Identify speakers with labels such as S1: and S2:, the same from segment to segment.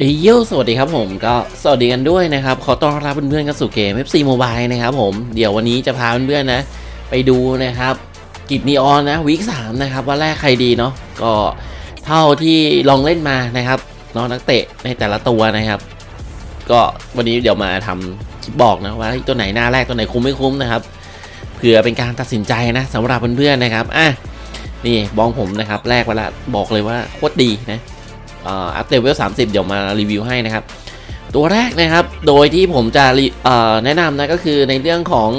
S1: เอ้ยโยสวัสดีครับผมก็สวัสดีกันด้วยนะครับ ขอต้อนรับเพื่อนๆกันสู่เกม FC Mobile นะครับผมเดี๋ยววันนี้จะพาเพื่อนๆนะ ไปดูนะครับ กิจนีออนนะวีคสามนะครับว่าแรกใครดีเนาะก็เท่าที่ลองเล่นมานะครับน้องนักเตะในแต่ละตัวนะครับ ก็วันนี้เดี๋ยวมาทำคลิปบอกนะว่าตัวไหนหน้าแรกตัวไหนคุ้มไม่คุ้มนะครับเผื่อเป็นการตัดสินใจนะสำหรับเพื่อนๆนะครับอะนี่บองผมนะครับ แรกเวลาบอกเลยว่าโคตรดีนะ อัพเลเวล30 เดี๋ยวมารีวิวให้นะครับ ตัวแรกนะครับ โดยที่ผมจะแนะนำนะก็คือในเรื่องของ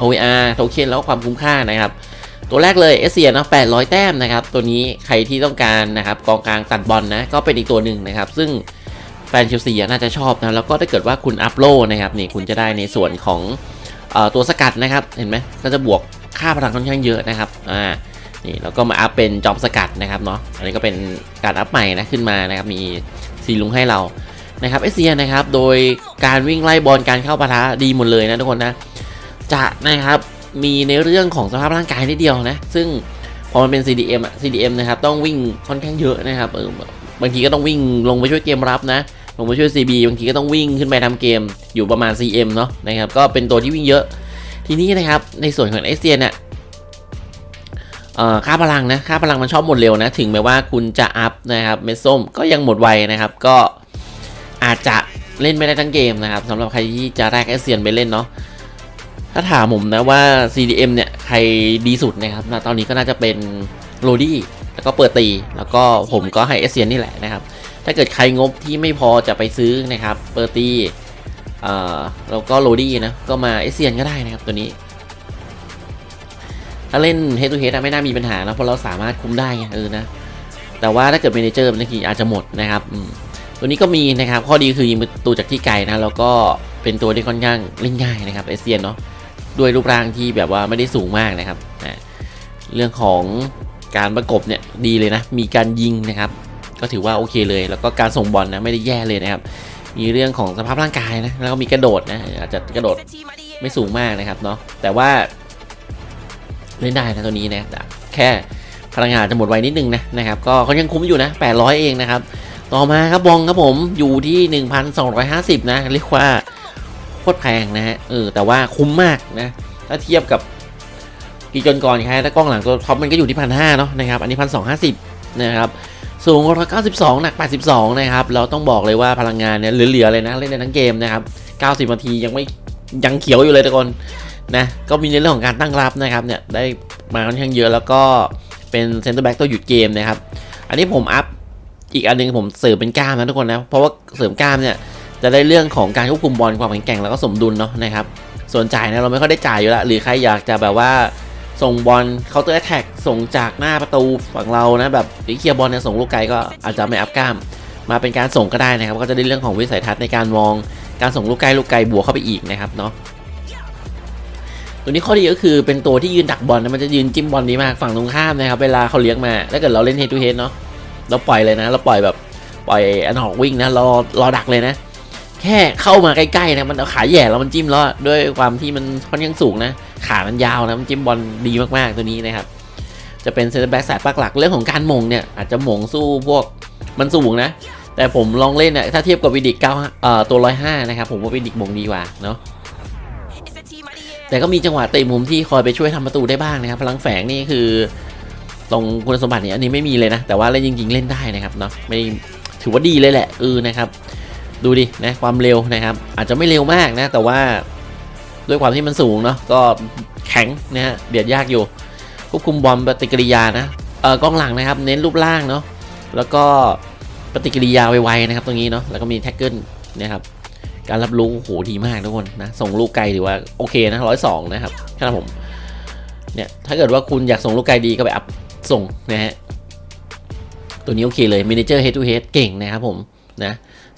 S1: OER โทเค็นแล้วความคุ้มค่านะครับ ตัวแรกเลยเอเซียนะ800 แต้มนะครับ ตัวนี้ใครที่ต้องการนะครับกองกลางตัดบอลนะก็เป็นอีกตัวหนึ่งนะครับ ซึ่งแฟนเชลซีน่าจะชอบนะแล้วก็ถ้าเกิดว่าคุณอัพโลนะครับนี่คุณจะได้ในส่วนของอตัวสกัดนะครับ เห็นไหมก็จะบวกค่าพลังค่อนข้างเยอะนะครับอ่า นี่แล้วก็มาอัพเป็นจอบสกัดนะครับเนาะอันนี้ก็เป็นการอัพใหม่นะขึ้นมานะครับมีซีลุงให้เรานะครับเอเซียนะครับโดยการวิ่งไล่บอลการเข้าปะทะดีหมดเลยนะทุกคนนะจะนะครับมีในเรื่องของสภาพร่างกายนิดเดียวนะซึ่งพอมันเป็น CDM อะ CDM นะครับต้องวิ่งค่อนข้างเยอะนะครับเออบางทีก็ต้องวิ่งลงไปช่วยเกมรับนะลงไปช่วย CB บางทีก็ต้องวิ่งขึ้นไปทำเกมอยู่ประมาณ CM เนาะนะครับก็เป็นตัวที่วิ่งเยอะ ทีนี้นะครับในส่วนของเอเซียเนี่ยเอ่อ ค่าพลังนะค่าพลังมันชอบหมดเร็วนะ ถึงแม้ว่าคุณจะอัพนะครับเม็ดส้มก็ยังหมดไวนะครับ ก็อาจจะเล่นไม่ได้ทั้งเกมนะครับสำหรับใครที่จะแรกเอเซียนไปเล่นเนาะถ้าถามผมนะว่า CDM เนี่ยใครดีสุดนะครับณตอนนี้ก็น่าจะเป็นโรดี้แล้วก็เปิดตี แล้วก็ผมก็ให้เอเซียนนี่แหละนะครับ ถ้าเกิดใครงบที่ไม่พอจะไปซื้อนะครับเปิดตีเอ่อแล้วก็โรดี้นะก็มาเอเซียนก็ได้นะครับตัวนี้ ถ้าเล่น head to head อะไม่น่ามีปัญหานะเพราะเราสามารถคุมได้เออนะ แต่ว่าถ้าเกิดเมนเจอร์บางทีอาจจะหมดนะครับตัวนี้ก็มีนะครับ ข้อดีคือยิงประตูจากที่ไกลนะ แล้วก็เป็นตัวที่ค่อนข้างเล่นง่ายนะครับเอเซียนเนาะด้วยรูปร่างที่แบบว่าไม่ได้สูงมากนะครับนะเรื่องของการประกบเนี่ยดีเลยนะ มีการยิงนะครับ ก็ถือว่าโอเคเลย แล้วก็การส่งบอลนะไม่ได้แย่เลยนะครับ มีเรื่องของสภาพร่างกายนะ แล้วก็มีกระโดดนะอาจจะกระโดดไม่สูงมากนะครับเนาะ แต่ว่า เล่นได้นะตัวนี้นะแต่แค่พลังงานจะหมดไวนิดนึงนะนะครับก็เขายังคุ้มอยู่นะ 800 เองนะครับ ต่อมาครับบองครับผมอยู่ที่ 1,250 นะ เรียกว่าโคตรแพงนะฮะเออแต่ว่าคุ้มมากนะ ถ้าเทียบกับกีจนก่อนใครถ้ากล้องหลังตัวท็อปมันก็อยู่ที่พันห้าเนาะนะครับอันนี้พันสองห้าสิบนะครับสูง192หนัก82นะครับเราต้องบอกเลยว่าพลังงานเนี่ยเหลือๆเลยนะเล่นในทั้งเกมนะครับ90นาทียังไม่ยังเขียวอยู่เลยทุกคน นะก็มีในเรื่องของการตั้งรับนะครับเนี่ยได้มาค่อนข้างเยอะแล้วก็เป็นเซนเตอร์แบ็กตัวหยุดเกมนะครับ อันนี้ผมอัพอีกอันหนึงผมเสริมเป็นกล้ามนะทุกคนนะ เพราะว่าเสริมกล้ามเนี่ยจะได้เรื่องของการควบคุมบอลความแข็งแกร่งแล้วก็สมดุลเนาะนะครับ ส่วนจ่ายเนี่ยเราไม่ค่อยได้จ่ายอยู่แล้วหรือใครอยากจะแบบว่าส่งบอลเคาน์เตอร์แท็กส่งจากหน้าประตูฝั่งเรานะแบบเคลียร์บอลเนี่ยส่งลูกไกลก็อาจจะไม่อัพกล้าม มาเป็นการส่งก็ได้นะครับ ก็จะได้เรื่องของวิสัยทัศน์ในการมองการส่งลูกไกลลูกไกลบวกเข้าไปอีกนะครับเนาะ ตัวนี้ข้อดีก็คือเป็นตัวที่ยืนดักบอลนะมันจะยืนจิ้มบอลดีมากฝั่งตรงข้ามนะครับเวลาเขาเลี้ยงมาถ้าเกิดเราเล่นเฮดทูเฮดเนาะเราปล่อยเลยนะ เราปล่อยแบบปล่อยอันหอกวิ่งนะรอรอดักเลยนะ แค่เข้ามาใกล้ๆนะมันเอาขาแหย่แล้วมันจิ้มแล้วด้วยความที่มันค่อนข้างสูงนะ ขามันยาวนะมันจิ้มบอลดีมากๆตัวนี้นะครับจะเป็นเซนเตอร์แบ็กสายปักหลักเรื่องของการมงเนี่ยอาจจะมงสู้พวกมันสูงนะ แต่ผมลองเล่นเนี่ยถ้าเทียบกับวิดิกเก้าเอ่อตัวร้อยห้านะครับผมว่าวิดิกมงดีกว่าเนาะ แต่ก็มีจังหวะเตะมุมที่คอยไปช่วยทำประตูได้บ้างนะครับ พลังแฝงนี่คือตรงคุณสมบัติเนี่ยอันนี้ไม่มีเลยนะ แต่ว่าเล่นจริง ๆ เล่นได้นะครับเนาะไม่ถือว่าดีเลยแหละเออนะครับ ดูดินะความเร็วนะครับ อาจจะไม่เร็วมากนะ แต่ว่าด้วยความที่มันสูงเนาะก็แข็งนะฮะเบียดยากอยู่ควบคุมบอลปฏิกิริยานะเออกล้องหลังนะครับ เน้นรูปร่างเนาะแล้วก็ปฏิกิริยาไวๆนะครับ ตรงนี้เนาะแล้วก็มีแท็กเกิลนะครับ การรับรู้โหดีมากทุกคนนะส่งลูกไกลถือว่าโอเคนะร้อยสองนะครับครับผมเนี่ยถ้าเกิดว่าคุณอยากส่งลูกไกลดีก็ไปอัพส่งนะฮะตัวนี้โอเคเลย Manager Head to Head เก่งนะครับผมนะ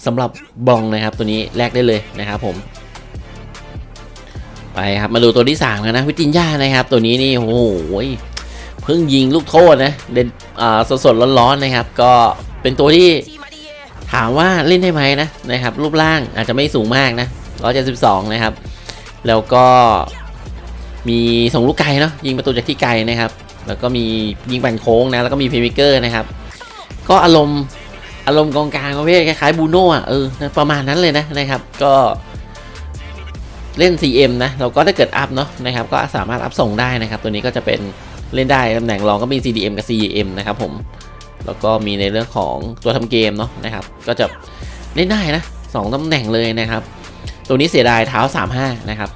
S1: สำหรับบองนะครับตัวนี้แลกได้เลยนะครับผม ไปครับมาดูตัวที่3กันนะวิจินย่านะครับ ตัวนี้นี่โอ้โหเพิ่งยิงลูกโทษนะเด่นอ่าสดๆร้อนๆนะครับ ก็เป็นตัวที่ ถามว่าเล่นได้ไหมนะนะครับ รูปร่างอาจจะไม่สูงมากนะ172 นะครับ แล้วก็มีส่งลูกไกลเนาะยิงประตูจากที่ไกลนะครับ แล้วก็มียิงแบนโค้งนะแล้วก็มีเพลย์เมเกอร์นะครับ ก็อารมณ์อารมณ์กองกลางประเภทคล้ายๆบูโน่อะเออประมาณนั้นเลยนะนะครับ ก็เล่น CM นะเราก็ถ้าเกิดอัพเนาะนะครับ ก็สามารถอัพส่งได้นะครับ ตัวนี้ก็จะเป็นเล่นได้ตำแหน่งรองก็มี CDM กับ CEM นะครับผม แล้วก็มีในเรื่องของตัวทำเกมเนาะนะครับ ก็จะเล่นได้นะสองตำแหน่งเลยนะครับ ตัวนี้เสียดายเท้า 35 นะครับ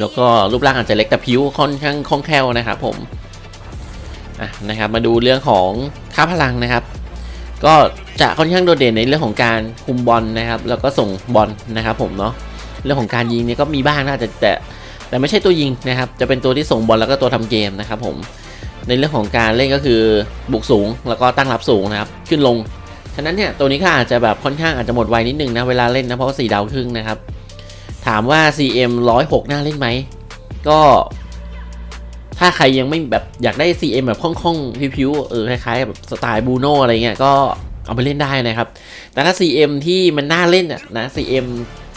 S1: แล้วก็รูปร่างอาจจะเล็กแต่ผิวค่อนข้างคล่องแคล่วนะครับผมอะนะครับมาดูเรื่องของค่าพลังนะครับ ก็จะค่อนข้างโดดเด่นในเรื่องของการคุมบอลนะครับ แล้วก็ส่งบอลนะครับ ผมเนาะเรื่องของการยิงเนี่ยก็มีบ้างนะแต่แต่แต่ไม่ใช่ตัวยิงนะครับ จะเป็นตัวที่ส่งบอลแล้วก็ตัวทำเกมนะครับ ผม ในเรื่องของการเล่นก็คือบุกสูงแล้วก็ตั้งรับสูงนะครับขึ้นลง ฉะนั้นเนี่ยตัวนี้ก็อาจจะแบบค่อนข้างอาจจะหมดไวนิดนึงนะเวลาเล่นนะเพราะว่าสี่ดาวครึ่งนะครับ ถามว่า CM 106น่าเล่นไหมก็ถ้าใครยังไม่แบบอยากได้ CM แบบคล่องๆพิวๆเออคล้ายๆแบบสไตล์บูโนอะไรเงี้ยก็เอาไปเล่นได้นะครับ แต่ถ้า CM ที่มันน่าเล่นอะนะ CM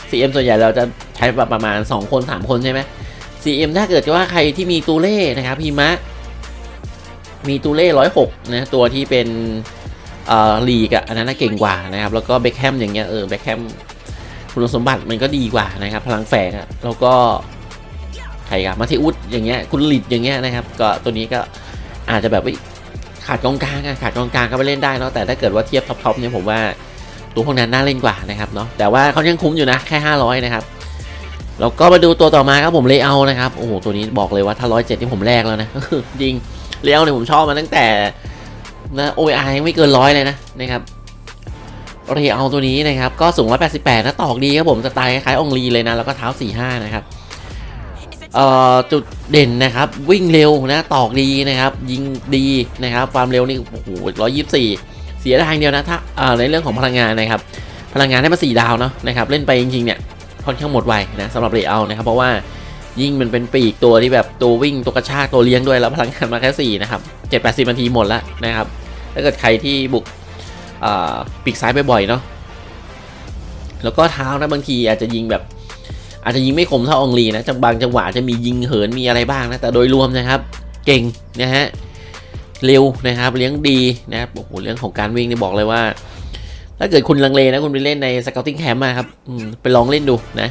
S1: CM ส่วนใหญ่เราจะใช้แบบประมาณ 2 คน 3 คนใช่ไหม CM ถ้าเกิดว่าใครที่มีตูเล่นะครับพีมะ มีตูเล่ร้อยหกนะตัวที่เป็นเอ่อลีกอะอันนั้นเก่งกว่านะครับ แล้วก็เบคแฮมอย่างเงี้ยเออเบคแฮมคุณสมบัติมันก็ดีกว่านะครับ พลังแฝงอะแล้วก็ใครกับมาทิอุสอย่างเงี้ยคุณลิดอย่างเงี้ยนะครับ ก็ตัวนี้ก็อาจจะแบบว่าขาดกองกลางอะขาดกองกลางก็ไปเล่นได้เนาะแต่ถ้าเกิดว่าเทียบท็อปๆเนี่ยผมว่าตัวพวกนั้นน่าเล่นกว่านะครับเนาะแต่ว่าเขายังคุ้มอยู่นะแค่ 500 นะครับแล้วก็มาดูตัวต่อมาครับผมเลเยอร์นะครับโอ้โหตัวนี้บอกเลยว่าถ้าร้อยเจ็ดที่ผมแรกแล้วนะจริง เลเยอร์เนี่ยผมชอบมาตั้งแต่นะโอไอยังไม่เกินร้อยเลยนะนะครับเรียเอาตัวนี้นะครับ ก็สูง188นะตอกดีครับผมสไตล์คล้ายองลีเลยนะ แล้วก็เท้า45นะครับเอ่อจุดเด่นนะครับวิ่งเร็วนะตอกดีนะครับ ยิงดีนะครับ ความเร็วนี่โอ้โห124เสียดายอย่างเดียวนะถ้าเอ่อในเรื่องของพลังงานนะครับ พลังงานได้มา4ดาวเนาะนะครับ เล่นไปจริงๆเนี่ยค่อนข้างหมดไวนะสำหรับเรียเอานะครับ เพราะว่า ยิ่งมันเป็นปีกตัวที่แบบตัววิ่งตัวกระชากตัวเลี้ยงด้วยแล้วพลังงานมาแค่ 4 นะครับ 7-80นาทีหมดแล้วนะครับถ้าเกิดใครที่บุกปีกซ้ายบ่อยๆเนาะแล้วก็เท้านะบางทีอาจจะยิงแบบ อาจจะยิงไม่คมเท่าองลีนะจังบางจังหวะจะมียิงเหินมีอะไรบ้างนะแต่โดยรวมนะครับ เก่งนะฮะเร็วนะครับ เลี้ยงดีนะครับโอ้โหเรื่องของการวิ่งนี่บอกเลยว่า ถ้าเกิดคุณลังเลนะคุณไปเล่นในสเกลติ้งแคมป์มาครับไปลองเล่นดูนะ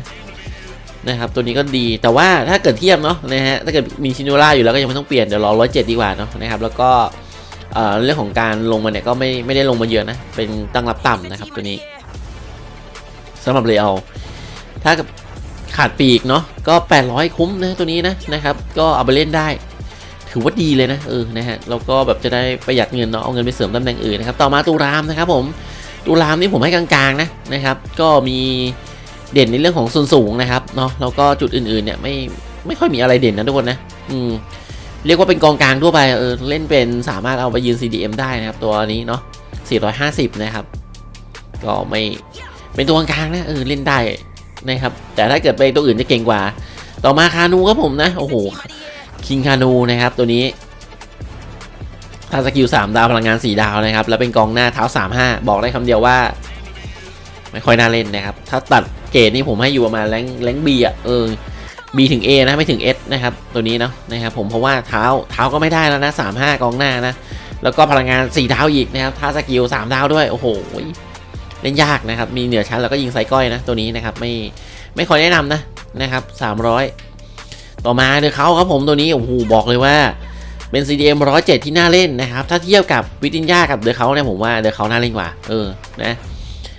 S1: นะครับตัวนี้ก็ดีแต่ว่าถ้าเกิดเทียบเนาะนะฮะถ้าเกิดมีชิโนล่าอยู่แล้วก็ยังไม่ต้องเปลี่ยนเดี๋ยวรอร้อยเจ็ดดีกว่าเนาะนะครับแล้วก็เอ่อเรื่องของการลงมาเนี่ยก็ไม่ไม่ได้ลงมาเยอะนะ เป็นตั้งรับต่ำนะครับตัวนี้สำหรับเลเอร์ถ้าขาดปีกเนาะก็ 800 คุ้มนะตัวนี้นะนะครับก็เอาไปเล่นได้ ถือว่าดีเลยนะเออนะฮะแล้วก็แบบจะได้ประหยัดเงินเนาะเอาเงินไปเสริมตำแหน่งอื่นนะครับต่อมาตูรามนะครับผมตูรามนี่ผมให้กลางๆนะนะครับ ก็มี เด่นในเรื่องของส่วนสูงนะครับเนาะแล้วก็จุดอื่นๆเนี่ยไม่ไม่ค่อยมีอะไรเด่นนะทุกคนนะอืมเรียกว่าเป็นกองกลางทั่วไปเออเล่นเป็นสามารถเอาไปยืน CDM ได้นะครับ ตัวนี้เนาะ450 นะครับ ก็ไม่เป็นตัวกลางนะเออเล่นได้นะครับ แต่ถ้าเกิดไปตัวอื่นจะเก่งกว่า ต่อมาคานูครับผมนะ โอ้โหคิงคานูนะครับ ตัวนี้ถ้าสกิล3ดาวพลังงาน 4 ดาวนะครับ แล้วเป็นกองหน้าเท้า 35 บอกได้คำเดียวว่า ไม่ค่อยน่าเล่นนะครับ ถ้าตัด เกรดนี่ผมให้อยู่ประมาณแรงแรงบีอะเออ B ถึง A นะไม่ถึง S นะครับ ตัวนี้เนาะนะครับผมเพราะว่าเท้าเท้าก็ไม่ได้แล้วนะ 3 5 กองหน้านะ แล้วก็พลังงาน4ดาอีกนะครับถ้าสกิล3ดาด้วย โอ้โหเล่นยากนะครับ มีเหนือชั้นแล้วก็ยิงไซก้อยนะ ตัวนี้นะครับไม่ไม่ค่อยแนะนำนะนะครับ 300 ต่อมาเดอเขาครับผมตัวนี้โอ้โหบอกเลยว่าเป็น CDM 107 ที่น่าเล่นนะครับ ถ้าเทียบกับวิตินยากับเดอเขาเนี่ยผมว่าเดอเขาน่าเล่นกว่า เออนะ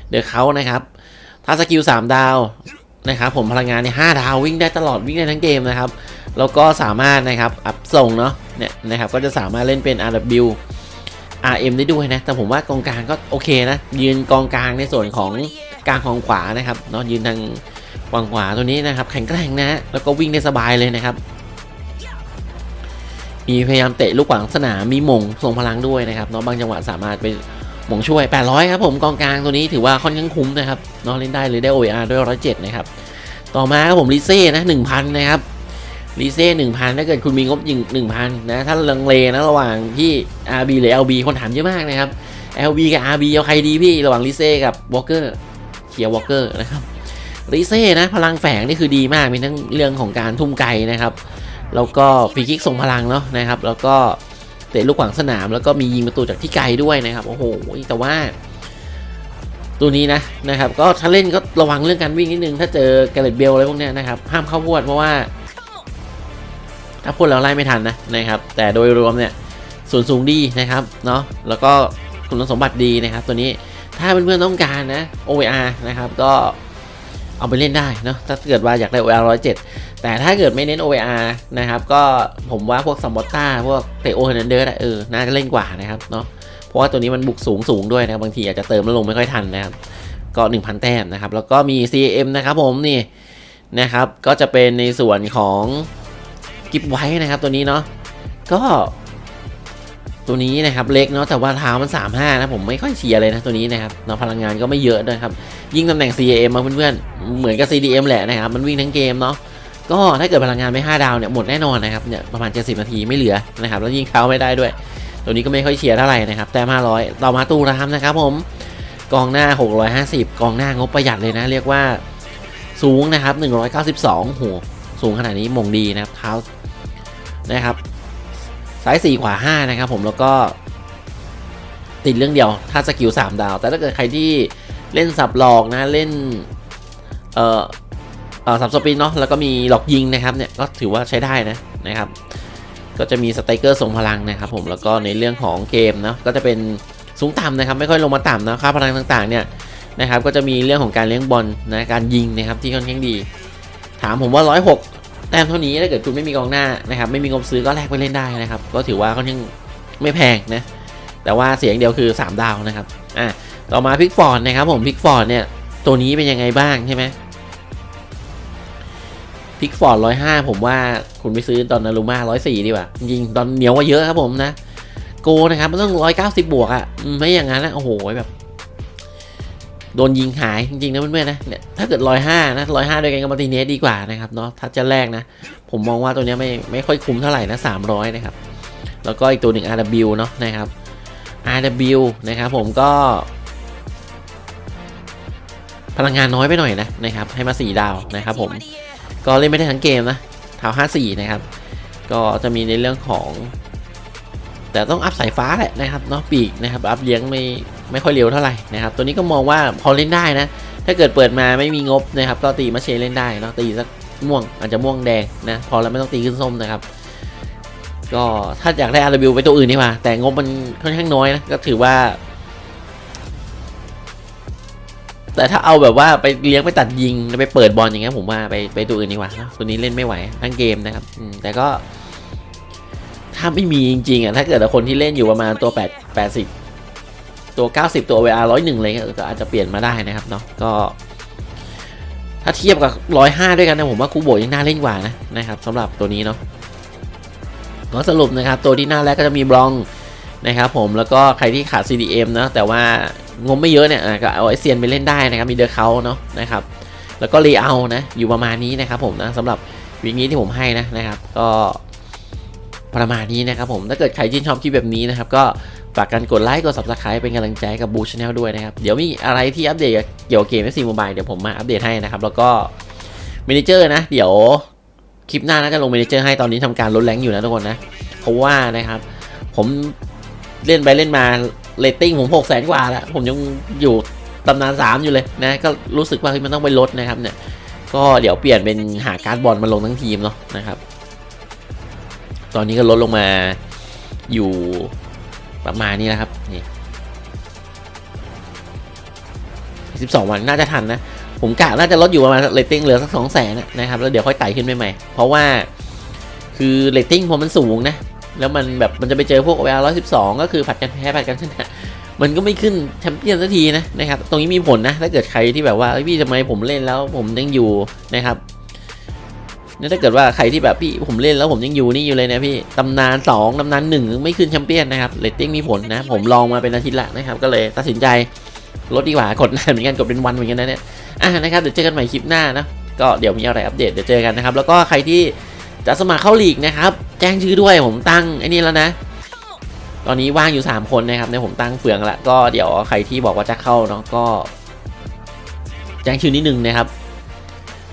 S1: เดอเขานะครับ ถ้าสกิล3ดาวนะครับผมพลังงานใน5ดาววิ่งได้ตลอดวิ่งได้ทั้งเกมนะครับ แล้วก็สามารถนะครับอัพส่งเนาะเนี่ยนะครับก็จะสามารถเล่นเป็น RW RM ได้ด้วยนะ แต่ผมว่ากองกลางก็โอเคนะ ยืนกองกลางในส่วนของกลางของขวานะครับเนาะยืนทางฝั่งขวาตัวนี้นะครับแข็งแกร่งนะ แล้วก็วิ่งได้สบายเลยนะครับมีพยายามเตะลูกขวางสนามมีมงส่งพลังด้วยนะครับเนาะบางจังหวะสามารถไป หม่งช่วย 800 ครับผมกองกลางตัวนี้ถือว่าค่อนข้างคุ้มนะครับนาะเล่นได้เลยได้ OAR ด้วย 107 นะครับ ต่อมาครับผมลิเซ่นะ 1,000 นะครับลิเซ่1,000ถ้าเกิดคุณมีงบยิง1,000นะถ้าลังเลนะระหว่างที่ RB หรือ LB คนถามเยอะมากนะครับ LB กับ RB เอาใครดีพี่ระหว่างลิเซ่กับวอลเกอร์เคียร์วอลเกอร์นะครับลิเซ่นะพลังแฝงนี่คือดีมากมีทั้งเรื่องของการทุ่มไกลนะครับ แล้วก็ฟรีคิกส่งพลังเนาะนะครับ แล้วก็ ตะลูกขวางสนามแล้วก็มียิงประตูจากที่ไกลด้วยนะครับ โอ้โห แต่ว่า ตัวนี้นะนะครับ ก็ถ้าเล่นก็ระวังเรื่องการวิ่งนิดนึง ถ้าเจอแกเรตเบลอะไรพวกนี้นะครับ ห้ามเข้าพวดเพราะว่า ถ้าพูดแล้วไล่ไม่ทันนะนะครับ แต่โดยรวมเนี่ยส่วนสูงดีนะครับเนาะแล้วก็คุณสมบัติดีนะครับ ตัวนี้ถ้าเพื่อนๆต้องการนะ OVR นะครับก็ เอาไปเล่นได้เนาะถ้าเกิดว่าอยากได้ OR 107 แต่ถ้าเกิดไม่เน้น OVR นะครับ ก็ผมว่าพวกซัมบอต้าพวกเตโอเฮนเดอร์เออน่าจะเล่นกว่านะครับเนาะเพราะว่าตัวนี้มันบุกสูงสูงด้วยนะบางทีอาจจะเติมแล้วลงไม่ค่อยทันนะครับ ก็ 1,000 แต้มนะครับ แล้วก็มี CM นะครับผมนี่นะครับก็จะเป็นในส่วนของกิฟไว้นะครับตัวนี้เนาะก็ ตัวนี้นะครับเล็กเนาะแต่ว่าเท้ามัน 35 นะผมไม่ค่อยเชียร์เลยนะตัวนี้นะครับเนาะพลังงานก็ไม่เยอะด้วยครับยิ่งตำแหน่ง CM มาเพื่อนๆเหมือนกับ CDM แหละนะครับมันวิ่งทั้งเกมเนาะก็ถ้าเกิดพลังงานไม่ 5 ดาวเนี่ยหมดแน่นอนนะครับเนี่ยประมาณ 70 นาทีไม่เหลือนะครับแล้วยิงเท้าไม่ได้ด้วย ตัวนี้ก็ไม่ค่อยเชียร์เท่าไหร่นะครับแต่500 ต่อมาตู้รามนะครับผมกองหน้า 650 กองหน้างบประหยัดเลยนะ เรียกว่าสูงนะครับ192โหสูงขนาดนี้มงดีนะครับเท้านะครับ ซ้าย4ขวา5นะครับผมแล้วก็ติดเรื่องเดียวถ้าสกิล3ดาว แต่ถ้าเกิดใครที่เล่นสับหลอกนะเล่นเอ่อเอ่อสับสปินเนาะแล้วก็มีหลอกยิงนะครับเนี่ยก็ถือว่าใช้ได้นะนะครับ ก็จะมีสไตเกอร์ทรงพลังนะครับผมแล้วก็ในเรื่องของเกมเนาะก็จะเป็นสูงต่ำนะครับไม่ค่อยลงมาต่ำนะค่าพลังต่างๆเนี่ยนะครับก็จะมีเรื่องของการเลี้ยงบอลนะการยิงนะครับที่ค่อนข้างดี ถามผมว่า 106 แต้มเท่านี้ถ้าเกิดคุณไม่มีกองหน้านะครับไม่มีงบซื้อก็แลกไปเล่นได้นะครับ ก็ถือว่าค่อนข้างไม่แพงนะแต่ว่าเสียงเดียวคือ 3 ดาวนะครับอะต่อมาพิกฟอร์ดนะครับผมพิกฟอร์ดเนี่ยตัวนี้เป็นยังไงบ้างใช่ไหมพิกฟอร์ดร้อยห้าผมว่าคุณไปซื้อดอนนารูมาร้อยสี่ดีกว่าจริงๆดอนเหนียวกว่าเยอะครับผมนะโกนะครับมันต้องร้อยเก้าสิบบวกอะ่ะไม่อย่างนั้นนะโอ้โหแบบ โดนยิงหายจริงๆนะเพื่อนๆนะเนี่ยถ้าเกิดร้อยห้านะร้อยห้าด้วยกันกับมาติเนสดีกว่านะครับเนาะถ้าจะแรกนะ ผมมองว่าตัวนี้ไม่ไม่ค่อยคุ้มเท่าไหร่นะสามร้อยนะครับ แล้วก็อีกตัวหนึ่ง RW เนาะนะครับ RW นะครับผมก็ พลังงานน้อยไปหน่อยนะนะครับ ให้มา 4 ดาวนะครับผม ก็เล่นไม่ได้ทั้งเกมนะเท้า54 นะครับ ก็จะมีในเรื่องของ แต่ต้องอัพสายฟ้าแหละนะครับเนาะปีกนะครับ อัพเลี้ยงไม่ ไม่ค่อยเร็วเท่าไหร่นะครับ ตัวนี้ก็มองว่าพอเล่นได้นะ ถ้าเกิดเปิดมาไม่มีงบนะครับ ก็ตีมาเชเล่นได้เนาะตีสักม่วงอาจจะม่วงแดงนะพอแล้วไม่ต้องตีขึ้นส้มนะครับ ก็ถ้าอยากได้ RW ไปตัวอื่นดีกว่าแต่งบมันค่อนข้างน้อยนะก็ถือว่า แต่ถ้าเอาแบบว่าไปเลี้ยงไปตัดยิงแล้วไปเปิดบอลอย่างเงี้ยผมว่าไปไปตัวอื่นดีกว่านะตัวนี้เล่นไม่ไหวทั้งเกมนะครับอืแต่ก็ถ้าไม่มีจริงๆอะถ้าเกิดคนที่เล่นอยู่ประมาณตัว8 80 ตัว 90 ตัว VR 101อะไรเลยก็อาจจะเปลี่ยนมาได้นะครับเนาะก็ ถ้าเทียบกับ 105 ด้วยกันนะผมว่าคูโบยังน่าเล่นกว่านะนะครับสำหรับตัวนี้เนาะก็สรุปนะครับ ตัวที่หน้าแรกก็จะมีบลองนะครับผมแล้วก็ใครที่ขาด CDM นะแต่ว่างบไม่เยอะเนี่ยก็เอาไอเซียนไปเล่นได้นะครับมีเดอร์เขาเนาะนะครับแล้วก็รีเอานะอยู่ประมาณนี้นะครับผมนะสำหรับวีคนี้ที่ผมให้นะนะครับ ก็ประมาณนี้นะครับผมถ้าเกิดใครชื่นชอบคลิปแบบนี้นะครับ ก็ ฝากกันกดไลค์กด subscribe เป็นกำลังใจกับบูชแนลด้วยนะครับ เดี๋ยวมีอะไรที่อัปเดตเกี่ยวกับเกม FC Mobile เดี๋ยวผมมาอัปเดตให้นะครับ แล้วก็เมนเจอร์นะ เดี๋ยวคลิปหน้าน่าจะลงเมนเจอร์ให้ตอนนี้ทำการลดแรงอยู่นะทุกคนนะ เพราะว่านะครับ ผมเล่นไปเล่นมาเรตติ้งผมหกแสนกว่าแล้ว ผมยังอยู่ตำนานสามอยู่เลยนะ ก็รู้สึกว่ามันต้องไปลดนะครับเนี่ย ก็เดี๋ยวเปลี่ยนเป็นหาการ์ดบอลมาลงทั้งทีมเนาะนะครับ ตอนนี้ก็ลดลงมาอยู่ ประมาณนี้นะครับนี่สิบสองวันน่าจะทันนะ ผมกะน่าจะลดอยู่ประมาณเรตติ้งเหลือสักสองแสนนะครับ แล้วเดี๋ยวค่อยไต่ขึ้นไปใหม่ เพราะว่าคือเรตติ้งพอมันสูงนะ แล้วมันแบบมันจะไปเจอพวก VR 112ก็คือผัดกันแพ้ผัดกันชนะมันก็ไม่ขึ้นแชมเปี้ยนสักทีนะนะครับ ตรงนี้มีผลนะ ถ้าเกิดใครที่แบบว่าพี่ทำไมผมเล่นแล้วผมยังอยู่นะครับ นี่ถ้าเกิดว่าใครที่แบบพี่ผมเล่นแล้วผมยังอยู่นี่อยู่เลยนะพี่ตำนาน2ตำนาน1ไม่ขึ้นแชมเปี้ยนนะครับเรตติ้งมีผลนะ ผมลองมาเป็นอาทิตย์ละนะครับ ก็เลยตัดสินใจลดดีกว่ากดนานเหมือนกันกดเป็นวันเหมือนกันนะเนี่ยอะนะครับเดี๋ยวเจอกันใหม่คลิปหน้านะก็เดี๋ยวมีอะไรอัปเดตเดี๋ยวเจอกันนะครับ แล้วก็ใครที่จะสมัครเข้าลีกนะครับ แจ้งชื่อด้วยผมตั้งไอ้นี่แล้วนะ ตอนนี้ว่างอยู่ 3 คนนะครับในยผมตั้งเฟืองละก็เดี๋ยวใครที่บอกว่าจะเข้าเนาะก็ แจ้งชื่อนิดนึงนะครับ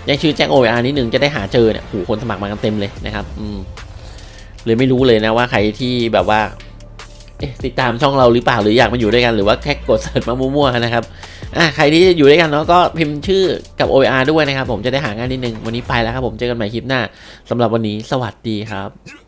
S1: แจ้งชื่อแจ้ง OR นิดนึงจะได้หาเจอเนี่ยหูคนสมัครมากันเต็มเลยนะครับ อืมเลยไม่รู้เลยนะว่าใครที่แบบว่าติดตามช่องเราหรือเปล่าหรืออยากมาอยู่ด้วยกันหรือว่าแค่กดเสิร์ชมามั่วๆนะครับอะใครที่จะอยู่ด้วยกันเนาะก็พิมพ์ชื่อกับ OR ด้วยนะครับ ผมจะได้หางานนิดนึง วันนี้ไปแล้วครับผมเจอกันใหม่คลิปหน้าสำหรับวันนี้สวัสดีครับ